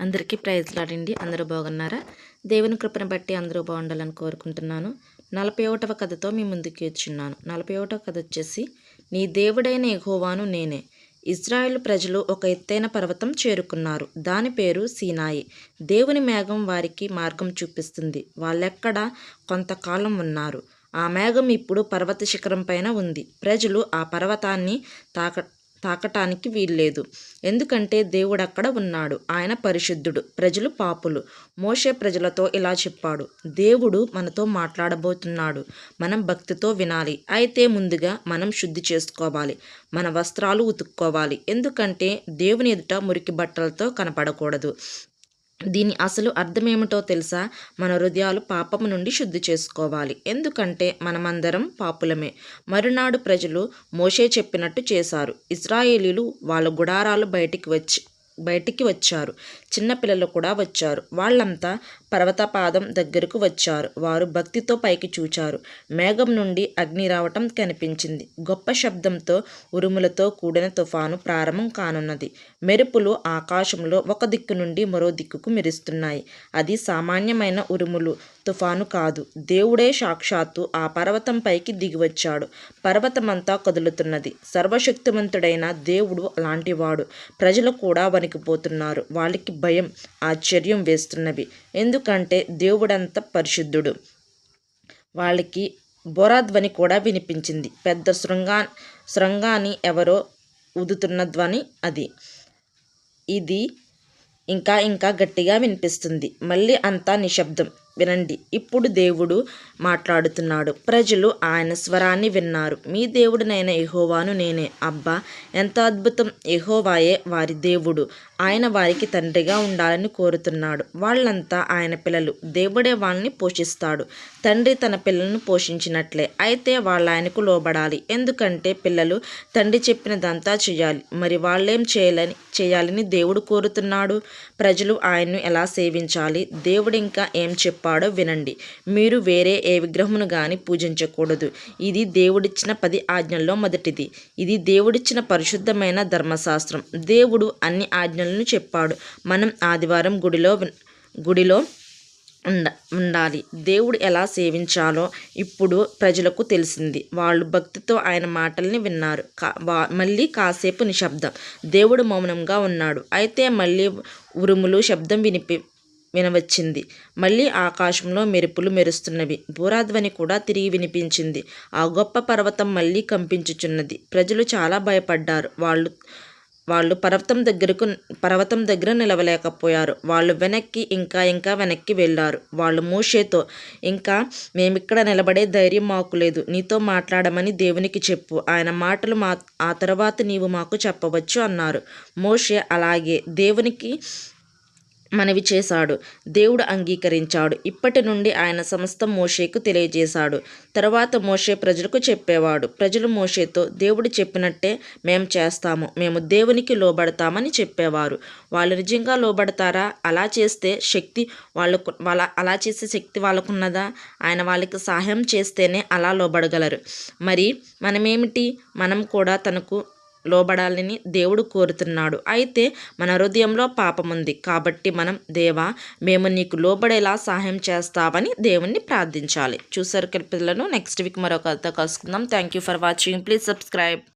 అందరికీ ప్రైజ్లాడండి అందరూ బాగున్నారా? దేవుని కృపను బట్టి అందరూ బాగుండాలని కోరుకుంటున్నాను. నలభై ఒకటవ కథతో మీ ముందుకు వచ్చిన్నాను. నలభై ఒకటవ కథ వచ్చేసి నీ దేవుడైన ఎహోవాను నేనే. ఇజ్రాయెల్ ప్రజలు ఒక ఎత్తైన పర్వతం చేరుకున్నారు. దాని పేరు సీనాయి. దేవుని మేఘం వారికి మార్గం చూపిస్తుంది. వాళ్ళెక్కడ కొంతకాలం ఉన్నారు. ఆ మేఘం ఇప్పుడు పర్వత శిఖరం పైన ఉంది. ప్రజలు ఆ పర్వతాన్ని తాక తాకటానికి వీల్లేదు. ఎందుకంటే దేవుడు అక్కడ ఉన్నాడు. ఆయన పరిశుద్ధుడు. ప్రజలు పాపులు. మోషే ప్రజలతో ఇలా చెప్పాడు. దేవుడు మనతో మాట్లాడబోతున్నాడు. మనం భక్తితో వినాలి. అయితే ముందుగా మనం శుద్ధి చేసుకోవాలి. మన వస్త్రాలు ఉతుక్కోవాలి. ఎందుకంటే దేవుని ఎదుట మురికి బట్టలతో కనపడకూడదు. దీని అసలు అర్థమేమిటో తెలుసా? మన హృదయాలు పాపము నుండి శుద్ధి చేసుకోవాలి. ఎందుకంటే మనమందరం పాపులమే. మరునాడు ప్రజలు మోషే చెప్పినట్టు చేశారు. ఇస్రాయేలీలు వాళ్ళ గుడారాలు బయటికి వచ్చి బయటికి వచ్చారు. చిన్నపిల్లలు కూడా వచ్చారు. వాళ్ళంతా పర్వతపాదం దగ్గరకు వచ్చారు. వారు భక్తితో పైకి చూచారు. మేఘం నుండి అగ్ని రావటం కనిపించింది. గొప్ప శబ్దంతో ఉరుములతో కూడిన తుఫాను ప్రారంభం కానున్నది. మెరుపులు ఆకాశంలో ఒక దిక్కు నుండి మరో దిక్కుకు మెరుస్తున్నాయి. అది సామాన్యమైన ఉరుములు. తుఫాను కాదు. దేవుడే సాక్షాత్తు ఆ పర్వతంపైకి దిగివచ్చాడు. పర్వతమంతా కదులుతున్నది. సర్వశక్తివంతుడైన దేవుడు అలాంటివాడు. ప్రజలు కూడా వణికిపోతున్నారు వాళ్ళకి భయం ఆశ్చర్యం వేస్తున్నవి. ఎందుకంటే దేవుడంత పరిశుద్ధుడు. వాళ్ళకి బొరాధ్వని కూడా వినిపించింది. పెద్ద శృంగా శృంగాన్ని ఎవరో ఉదుతున్న ధ్వని అది. ఇది ఇంకా ఇంకా గట్టిగా వినిపిస్తుంది. మళ్ళీ అంతా నిశ్శబ్దం. వినండి. ఇప్పుడు దేవుడు మాట్లాడుతున్నాడు. ప్రజలు ఆయన స్వరాన్ని విన్నారు. మీ దేవుడినైన ఎహోవాను నేనే. అబ్బా ఎంత అద్భుతం. ఎహోవాయే వారి దేవుడు. ఆయన వారికి తండ్రిగా ఉండాలని కోరుతున్నాడు. వాళ్ళంతా ఆయన పిల్లలు. దేవుడే వాళ్ళని పోషిస్తాడు. తండ్రి తన పిల్లలను పోషించినట్లే. అయితే వాళ్ళు ఆయనకు లోబడాలి. ఎందుకంటే పిల్లలు తండ్రి చెప్పినదంతా చేయాలి. మరి వాళ్ళేం చేయాలని చేయాలని దేవుడు కోరుతున్నాడు? ప్రజలు ఆయన్ను ఎలా సేవించాలి? దేవుడు ఇంకా ఏం చెప్పాలి? చెప్పాడో వినండి. మీరు వేరే ఏ విగ్రహమును గాని పూజించకూడదు. ఇది దేవుడిచ్చిన పది ఆజ్ఞల్లో మొదటిది. ఇది దేవుడిచ్చిన పరిశుద్ధమైన ధర్మశాస్త్రం. దేవుడు అన్ని ఆజ్ఞలను చెప్పాడు. మనం ఆదివారం గుడిలో గుడిలో ఉండ ఉండాలి. దేవుడు ఎలా సేవించాలో ఇప్పుడు ప్రజలకు తెలిసింది. వాళ్ళు భక్తితో ఆయన మాటల్ని విన్నారు. కా మళ్ళీ కాసేపు నిశ్శబ్దం. దేవుడు మౌనంగా ఉన్నాడు. అయితే మళ్ళీ ఉరుములు శబ్దం వినిపి వినవచ్చింది. మళ్ళీ ఆకాశంలో మెరుపులు మెరుస్తున్నవి. భూరాధ్వని కూడా తిరిగి వినిపించింది. ఆ గొప్ప పర్వతం మళ్ళీ కంపించుచున్నది. ప్రజలు చాలా భయపడ్డారు. వాళ్ళు వాళ్ళు పర్వతం దగ్గరకు పర్వతం దగ్గర నిలవలేకపోయారు. వాళ్ళు వెనక్కి ఇంకా ఇంకా వెనక్కి వెళ్ళారు. వాళ్ళు మూషేతో ఇంకా మేమిక్కడ నిలబడే ధైర్యం మాకు లేదు. నీతో మాట్లాడమని దేవునికి చెప్పు. ఆయన మాటలు మా ఆ తర్వాత నీవు మాకు చెప్పవచ్చు అన్నారు. మోషే అలాగే దేవునికి మనవి చేశాడు. దేవుడు అంగీకరించాడు. ఇప్పటి నుండి ఆయన సమస్తం మోషేకు తెలియజేశాడు. తర్వాత మోషే ప్రజలకు చెప్పేవాడు. ప్రజలు మోషేతో దేవుడు చెప్పినట్టే మేము చేస్తాము. మేము దేవునికి లోబడతామని చెప్పేవారు. వాళ్ళు నిజంగా లోబడతారా? అలా చేస్తే శక్తి వాళ్ళకు వాళ్ళ అలా చేసే శక్తి వాళ్ళకున్నదా? ఆయన వాళ్ళకి సహాయం చేస్తేనే అలా లోబడగలరు. మరి మనమేమిటి? మనం కూడా తనకు లోబడాలని దేవుడు కోరుతున్నాడు. అయితే మన హృదయంలో పాపం ఉంది కాబట్టి మనం దేవా మేము నీకు లోబడేలా సహాయం చేస్తావని దేవుణ్ణి ప్రార్థించాలి. చూసారు పిల్లలను నెక్స్ట్ వీక్ మరొక కలుసుకుందాం. Thank you for watching please subscribe